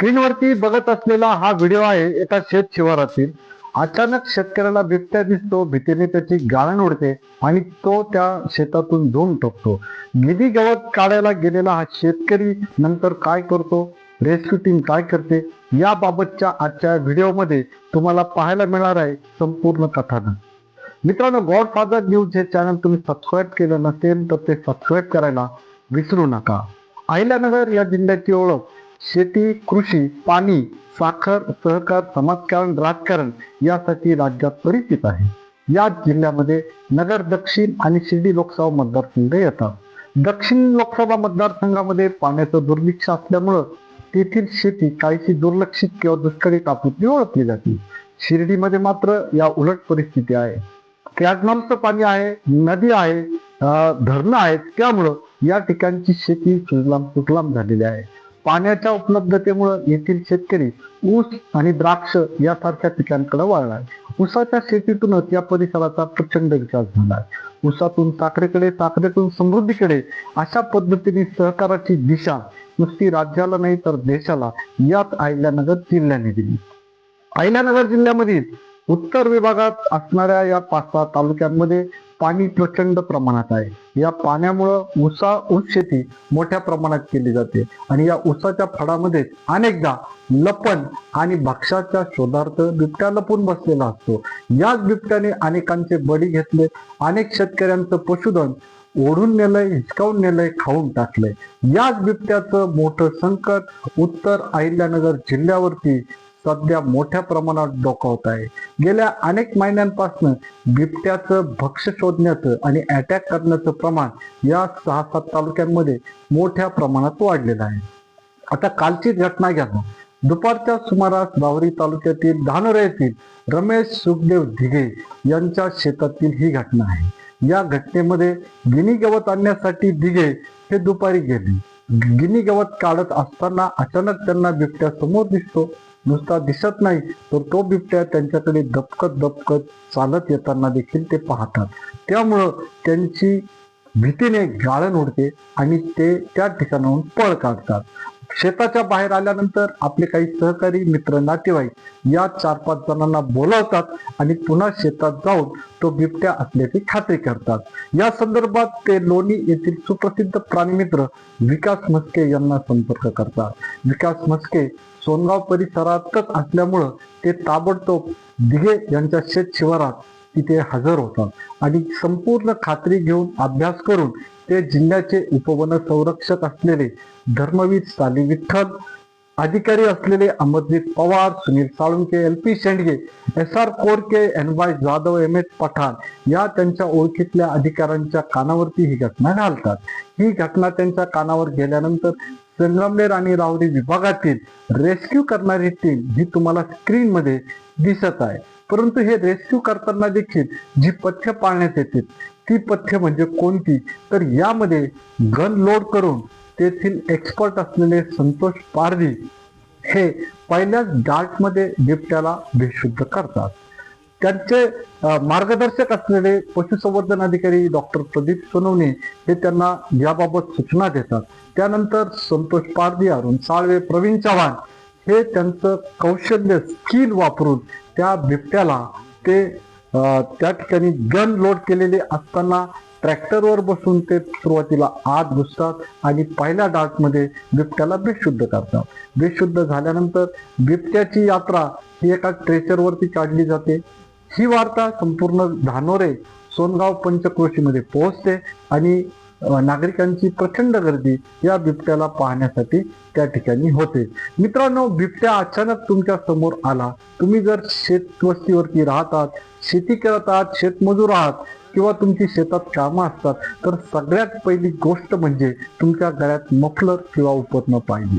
स्क्रीनवरती बघत असलेला हा व्हिडिओ आहे एका शेत शिवारातील. अचानक शेतकऱ्याला बिबट्या दिसतो भीतीने त्याची गाळण उडते आणि तो त्या शेतातून धुवून टोकतो. गिरी गवत काढायला गेलेला हा शेतकरी नंतर काय करतो? रेस्क्यू टीम काय करते? याबाबतच्या आजच्या व्हिडिओमध्ये तुम्हाला पाहायला मिळणार आहे संपूर्ण कथानक. मित्रांनो गॉड फादर न्यूज हे चॅनल तुम्ही सबस्क्राईब केलं नसेल तर ते सबस्क्राईब करायला विसरू नका. अहिल्यानगर या जिल्ह्याची ओळख. शेती कृषी पाणी साखर सहकार समाजकारण राजकारण यासाठी राज्यात परिचित आहे. या जिल्ह्यामध्ये नगर दक्षिण आणि शिर्डी लोकसभा मतदारसंघ येतात. दक्षिण लोकसभा मतदारसंघामध्ये पाण्याचं दुर्भिक्ष असल्यामुळं तेथील शेती काहीशी दुर्लक्षित किंवा दुष्काळी कापूसनी ओळखली जाते. शिर्डीमध्ये मात्र या उलट परिस्थिती आहे. कॅजनॉलचं पाणी आहे नदी आहे धरणं आहेत त्यामुळं या ठिकाणची शेती सुजलाम सुटलाम झालेली आहे. पाण्याच्या उपलब्धतेमुळं येथील शेतकरी ऊस आणि द्राक्ष यासारख्या पिकांकडे वळला ऊसाच्या शेतीतूनच या परिसराचा प्रचंड विकास झाला. आहे ऊसातून साखरेकडे साखरेतून समृद्धीकडे अशा पद्धतीने सहकाराची दिशा नुसती राज्याला नाही तर देशाला यात अहिल्यानगर जिल्ह्याने दिली. अहिल्यानगर जिल्ह्यामधील उत्तर विभागात असणाऱ्या या पाच सहा तालुक्यांमध्ये पाणी प्रचंड प्रमाणात आहे. या पाण्यामुळं उसा ऊस शेती मोठ्या प्रमाणात केली जाते. आणि या उसाच्या फळामध्ये अनेकदा लपण आणि भक्ष्याच्या शोधार्थ बिबट्या लपून बसलेला असतो. याच बिबट्याने अनेकांचे बळी घेतले. अनेक शेतकऱ्यांचं पशुधन ओढून नेलंय हिसकावून नेलंय खाऊन टाकलंय. याच बिबट्याचं मोठं संकट उत्तर अहिल्यानगर जिल्ह्यावरती सध्या मोठ्या प्रमाणात डोकावत आहे. गेल्या अनेक महिन्यांपासून बिबट्याचं भक्ष्य शोधण्याचं आणि अटॅक करण्याचं प्रमाण या सहा सात तालुक्यांमध्ये मोठ्या प्रमाणात वाढलेलं आहे. आता कालची घटना घ्या दुपारच्या सुमारास बावरी तालुक्यातील धानोरा येथील रमेश सुखदेव धिगे यांच्या शेतातील ही घटना आहे. या घटनेमध्ये गिनी गवत आणण्यासाठी दिघे हे दुपारी गेले. गिनी गवत काढत असताना अचानक त्यांना बिबट्या समोर दिसतो. नुसता दिसत नाही तर तो बिबट्या त्यांच्याकडे दबकत दबकत चालत येताना देखील ते पाहतात. त्यामुळं त्यांची भीतीने गाळण उडते आणि ते त्या ठिकाणाहून पळ काढतात. शेताच्या बाहेर आल्यानंतर आपले काही सहकारी मित्र नातेवाईक या चार पाच जणांना बोलावतात आणि पुन्हा शेतात जाऊन तो बिबट्या असल्याची खात्री करतात. या संदर्भात ते लोणी येथील सुप्रसिद्ध प्राणीमित्र विकास म्हस्के यांना संपर्क करतात. विकास म्हस्के सोनगाव परिसरातच असल्यामुळं ते ताबडतोब दिघे यांच्या शेत शिवारात तिथे हजर होतात. आणि संपूर्ण खात्री घेऊन अभ्यास करून ते जिल्ह्याचे उपवन संरक्षक असलेले धर्मवीर साली विठ्ठल अधिकारी असलेले Amarjeet Pawar Sunil Salunke L P Shendge S R Korke N Y Jadhav M S Pathan या त्यांच्या ओळखीतल्या अधिकाऱ्यांच्या कानावरती ही घटना घालतात. ही घटना त्यांच्या कानावर गेल्यानंतर संगमनेर आणि राहुरी विभागातील रेस्क्यू करणारी टीम जी तुम्हाला स्क्रीन मध्ये दिसत आहे. परंतु हे रेस्क्यू करताना देखील जी पथ्य पाळण्यात येते ती पथ्य म्हणजे कोणती? तर यामध्ये गन लोड करून तेथील एक्सपर्ट असलेले संतोष पारधी हे पहिल्याच डार्टमध्ये बिबट्याला बेशुद्ध करतात. त्यांचे मार्गदर्शक असलेले पशुसंवर्धन अधिकारी डॉक्टर प्रदीप सोनवणे हे त्यांना याबाबत सूचना देतात. त्यानंतर संतोष पारधी अरुण साळवे प्रवीण चव्हाण हे त्यांचं कौशल्य स्किल वापरून त्या बिबट्याला ते त्या ठिकाणी गन लोड केलेले असताना ट्रॅक्टरवर बसून ते सुरुवातीला आत घुसतात आणि पहिल्या डार्टमध्ये बिबट्याला बेशुद्ध करतात. बेशुद्ध झाल्यानंतर बिबट्याची यात्रा ही एका ट्रेचरवरती काढली जाते. ही वार्ता संपूर्ण धानोरे सोनगाव पंचक्रोशीमध्ये पोहोचते आणि नागरिकांची प्रचंड गर्दी या बिबट्याला पाहण्यासाठी त्या ठिकाणी होते. मित्रांनो बिबट्या अचानक तुमच्यासमोर आला. तुम्ही जर शेत वस्तीवरती राहतात शेती करत आहात शेतमजूर आहात किंवा तुमची शेतात कामं असतात तर सगळ्यात पहिली गोष्ट म्हणजे तुमच्या गळ्यात मफलर किंवा उपरणं पाहिजे.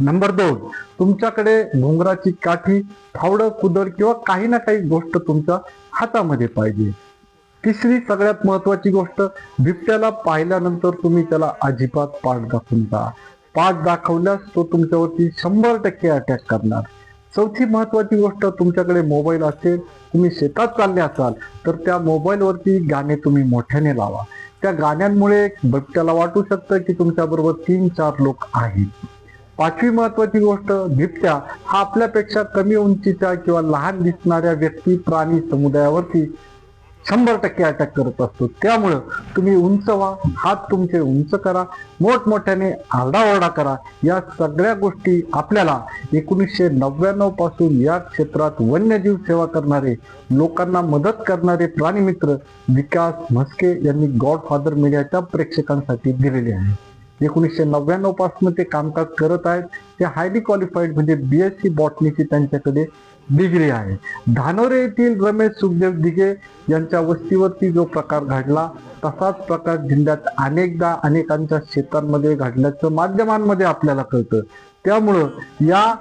नंबर दोन तुमच्याकडे घुंगराची काठी फावडं कुदळ किंवा काही ना काही गोष्ट तुमच्या हातामध्ये पाहिजे. तिसरी सगळ्यात महत्वाची गोष्ट बिबट्याला पाहिल्यानंतर तुम्ही त्याला अजिबात पाठ दाखवून जा पाठ दाखवल्यास तो तुमच्यावरती शंभर टक्के अटॅक करणार. चौथी महत्वाची गोष्ट तुमच्याकडे मोबाईल असेल तुम्ही शेतात चालले असाल तर त्या मोबाईलवरती गाणे तुम्ही मोठ्याने लावा. त्या गाण्यांमुळे बिबट्याला वाटू शकतं की तुमच्या बरोबर तीन चार लोक आहेत. पाचवी महत्वाची गोष्ट बिबट्या हा आपल्यापेक्षा कमी उंचीच्या किंवा लहान दिसणाऱ्या व्यक्ती प्राणी समुदायावरती शंभर टक्के अटॅक करत असतो. त्यामुळं तुम्ही उंच व्हा हात तुमचे उंच करा मोठमोठ्याने आरडाओरडा करा. या सगळ्या गोष्टी आपल्याला एकोणीसशे नव्याण्णवपासून या क्षेत्रात वन्यजीव सेवा करणारे लोकांना मदत करणारे प्राणीमित्र विकास म्हस्के यांनी गॉडफादर मीडियाच्या प्रेक्षकांसाठी दिलेले आहे एकोणीसशे नव्याण्णवपासून ते कामकाज करत आहेत. ते हायली क्वालिफाईड म्हणजे बीएससी बॉटनीची त्यांच्याकडे डिग्री आहे. धानोरे येथील रमेश सुखदेव दिघे यांच्या वस्तीवरती जो प्रकार घडला तसाच प्रकार जिल्ह्यात अनेकदा अनेकांच्या शेतांमध्ये घडल्याचं माध्यमांमध्ये आपल्याला कळतं. त्यामुळं या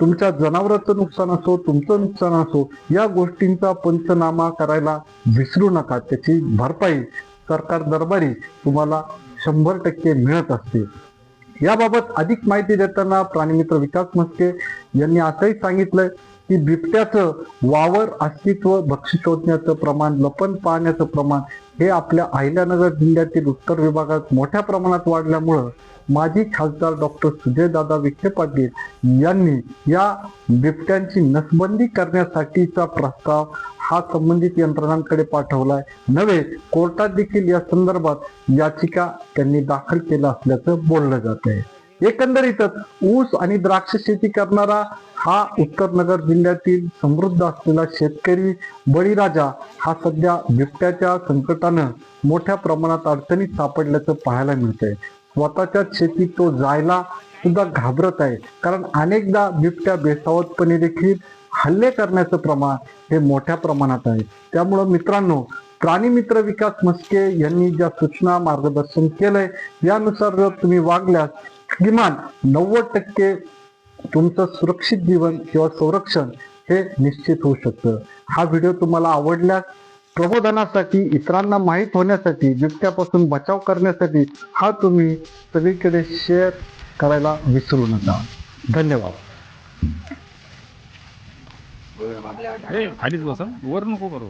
तुमच्या जनावरांचं नुकसान असो तुमचं नुकसान असो या गोष्टींचा पंचनामा करायला विसरू नका. त्याची भरपाई सरकार दरबारी तुम्हाला शंभर टक्के मिळत असते. याबाबत अधिक माहिती देताना प्राणीमित्र विकास म्हस्के यांनी असंही सांगितलंय की बिबट्याचं वावर अस्तित्व भक्षी शोधण्याचं प्रमाण लपन पाहण्याचं प्रमाण हे आपल्या अहिल्यानगर जिल्ह्यातील उत्तर विभागात मोठ्या प्रमाणात वाढल्यामुळं माजी खासदार डॉक्टर सुजयदादा विखे पाटील यांनी या बिबट्यांची नसबंदी करण्यासाठीचा प्रस्ताव हा संबंधित यंत्रणांकडे पाठवलाय. नव्हे कोर्टात देखील या संदर्भात याचिका त्यांनी दाखल केला असल्याचं बोललं जात आहे. एकंदरीतच ऊस आणि द्राक्ष शेती करणारा हा उत्तरनगर जिल्ह्यातील समृद्ध असलेला शेतकरी बळीराजा हा सध्या बिबट्याच्या संकटानं मोठ्या प्रमाणात अडचणीत सापडल्याचं पाहायला मिळतंय. स्वतःच्या शेतीत तो जायला सुद्धा घाबरत आहे. कारण अनेकदा बिबट्या बेसावतपणे देखील हल्ले करण्याचं प्रमाण हे मोठ्या प्रमाणात आहे. त्यामुळं मित्रांनो प्राणी मित्र विकास मस्के यांनी ज्या सूचना मार्गदर्शन केलंय यानुसार जर तुम्ही वागल्यास किमान नव्वद टक्के तुमचं सुरक्षित जीवन किंवा संरक्षण हे निश्चित होऊ शकतं. हा व्हिडिओ तुम्हाला आवडल्यास प्रबोधनासाठी इतरांना माहीत होण्यासाठी बिबट्यापासून बचाव करण्यासाठी हा तुम्ही सगळीकडे शेअर करायला विसरू नका. धन्यवाद. ए खालीच बसा वर नको करू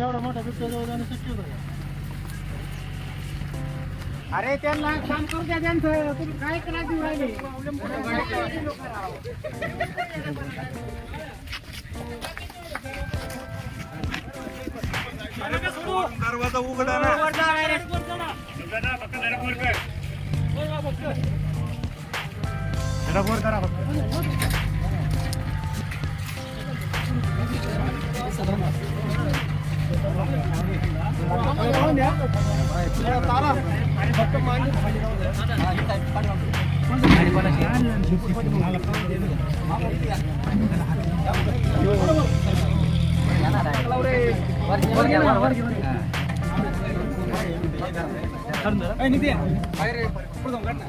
അവിടെ മറ്റേ കിട്ടിയത് ഒരു അനുസരിക്കുന്നതാണ് अरे त्यांना काम करू द्या त्यांचं. तुम्ही काय करा देऊ राहिले? दरवाजा उघडा ना. बोर करा फक्त. நிதியா. பயிர் கொடுத்தோம் கட்டின